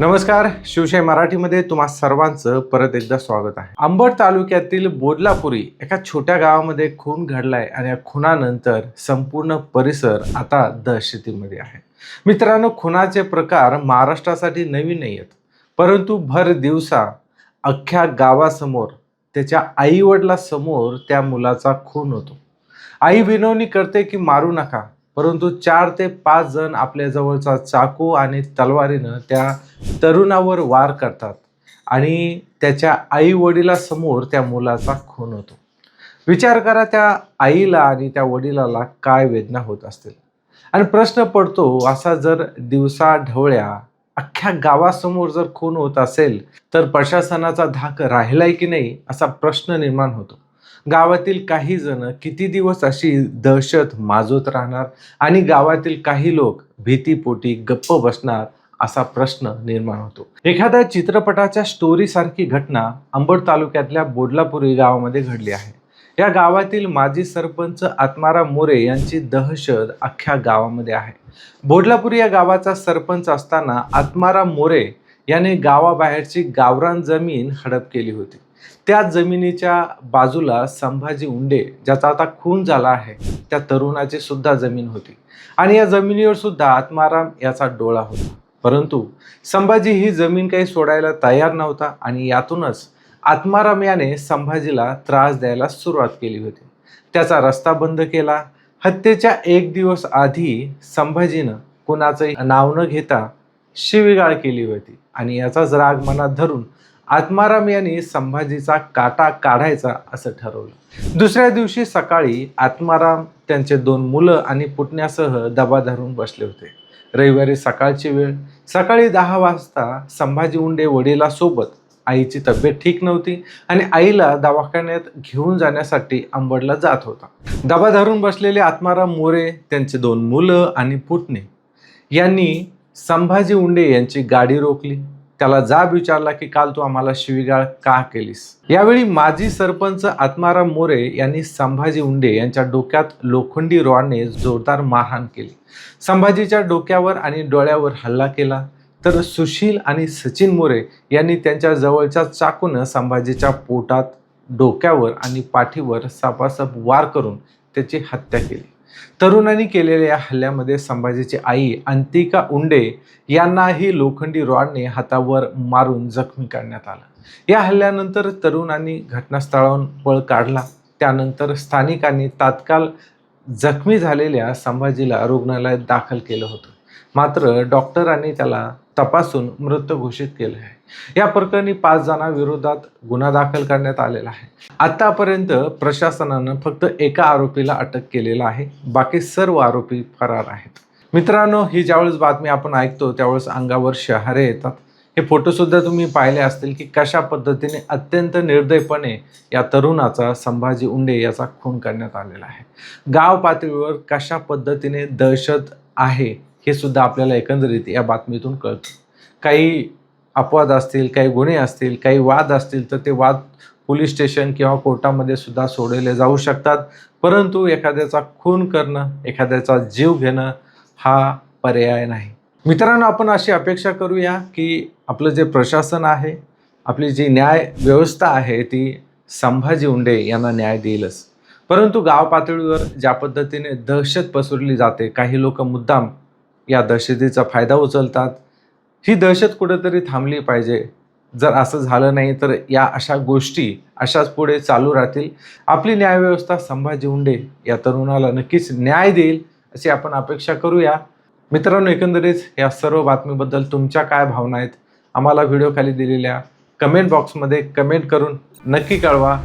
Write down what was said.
नमस्कार शिवशाही मराठीमध्ये तुम्हा सर्वांचं परत एकदा स्वागत आहे. अंबड तालुक्यातील बोदलापुरी एका छोट्या गावामध्ये खून घडलाय आणि या खुनानंतर संपूर्ण परिसर आता दहशतीमध्ये आहे. मित्रांनो खुनाचे प्रकार महाराष्ट्रासाठी नवीन नाही आहेत परंतु भर दिवसा अख्ख्या गावासमोर त्याच्या आई वडिलासमोर त्या मुलाचा खून होतो. आई विनवणी करते की मारू नका परंतु चार ते पाच जण आपल्या जवळचा चाकू आणि तलवारीनं त्या तरुणावर वार करतात. आणि त्याच्या आई वडिलासमोर त्या मुलाचा खून होतो. विचार करा त्या आईला आणि त्या वडिलाला काय वेदना होत असतील. आणि प्रश्न पडतो असा जर दिवसा ढवळ्या अख्ख्या गावासमोर जर खून होत असेल तर प्रशासनाचा धाक राहिलाय की नाही असा प्रश्न निर्माण होतो. गावातील काही जण किती दिवस अशी दहशत माजवत राहणार आणि गावातील काही लोक भीतीपोटी गप्प बसणार असा प्रश्न निर्माण होतो. एखाद्या चित्रपटाच्या स्टोरी सारखी घटना अंबड तालुक्यातल्या बोडलापुरी गावामध्ये घडली आहे. या गावातील माजी सरपंच आत्माराम मोरे यांची दहशत अख्ख्या गावामध्ये आहे. बोडलापुरी या गावाचा सरपंच असताना आत्माराम मोरे याने गावाबाहेरची गावरान जमीन हडप केली होती. त्या जमिनीच्या बाजूला संभाजी उंडे ज्याचा आता खून झाला आहे त्या तरुणाची सुद्धा जमीन होती. आणि या जमिनीवर सुद्धा आत्माराम याचा डोळा होता. परंतु संभाजी ही जमीन काही सोडायला तयार नव्हता आणि यातूनच आत्माराम याने संभाजीला त्रास द्यायला सुरुवात केली होती. त्याचा रस्ता बंद केला. हत्येच्या एक दिवस आधी संभाजीनं कुणाचंही नाव न घेता शिवीगाळ केली होती आणि याचाच राग मनात धरून आत्माराम यांनी संभाजीचा काटा काढायचा असं ठरवलं. दुसऱ्या दिवशी सकाळी आत्माराम त्यांचे दोन मुलं आणि पुतण्यासह दबा धरून बसले होते. रविवारी सकाळची वेळ. सकाळी दहा वाजता संभाजी उंडे वडिलासोबत आईची तब्येत ठीक नव्हती आणि आईला दवाखान्यात घेऊन जाण्यासाठी अंबडला जात होता. दबा धरून बसलेले आत्माराम मोरे त्यांचे दोन मुलं आणि पुतणे यांनी संभाजी उंडे यांची गाडी रोखली. त्याला जाब विचारला की काल तू आम्हाला शिवीगाळ का केलीस? यावेळी माजी सरपंच आत्माराम मोरे यांनी संभाजी उंडे यांच्या डोक्यात लोखंडी रॉडने जोरदार मारहाण केली. संभाजीच्या डोक्यावर आणि डोळ्यावर हल्ला केला. तर सुशील आणि सचिन मोरे यांनी त्यांच्या जवळच्या चाकून संभाजीच्या पोटात डोक्यावर आणि पाठीवर सापासाप वार करून त्याची हत्या केली. तरुणांनी केलेल्या या हल्ल्यामध्ये संभाजीची आई अंतिका उंडे यांनाही लोखंडी रॉडने हातावर मारून जखमी करण्यात आलं. या हल्ल्यानंतर तरुणांनी घटनास्थळावरून पळ काढला. त्यानंतर स्थानिकांनी तात्काळ जखमी झालेल्या संभाजीला रुग्णालयात दाखल केलं होतं. मात्र डॉक्टरांनी त्याला तपासून मृत घोषित केलं आहे. या प्रकरणी पाच जणांविरोधात गुन्हा दाखल करण्यात आलेला आहे. आतापर्यंत प्रशासनानं फक्त एका आरोपीला अटक केलेला आहे. बाकी सर्व आरोपी फरार आहेत. मित्रांनो ही ज्यावेळेस बातमी आपण ऐकतो त्यावेळेस अंगावर शहारे येतात. हे फोटोसुद्धा तुम्ही पाहिले असतील की कशा पद्धतीने अत्यंत निर्दयपणे या तरुणाचा संभाजी उंडे याचा खून करण्यात आलेला आहे. गाव पातळीवर कशा पद्धतीने दहशत आहे हे सुद्धा आपल्याला एकंदरीत या बातमीतून कळतं. काही अपवाद असतील काही गुन्हे असतील काही वाद असतील तर ते वाद पोलीस स्टेशन किंवा कोर्टामध्ये सुद्धा सोडवले जाऊ शकतात. परंतु एखाद्याचा खून करणं एखाद्याचा जीव घेणं हा पर्याय नाही. मित्रांनो आपण अशी अपेक्षा करूया की आपलं जे प्रशासन आहे आपली जी न्याय व्यवस्था आहे ती संभाजी उंडे यांना न्याय देईलच. परंतु गाव पातळीवर ज्या पद्धतीने दहशत पसरली जाते काही लोक मुद्दाम या दहशतीचा फायदा उचलतात. ही दहशत कुठेतरी थांबली पाहिजे. जर असं झालं नाही तर या अशा गोष्टी अशाच पुढे चालू राहतील. आपली न्यायव्यवस्था संभाजी उंडे या तरुणाला नक्कीच न्याय देईल अशी आपण अपेक्षा करूया. मित्रांनो एकंदरीत या सर्व बातमीबद्दल तुमच्या काय भावना आहेत आम्हाला व्हिडिओ खाली दिलेल्या कमेंट बॉक्समध्ये कमेंट करून नक्की कळवा.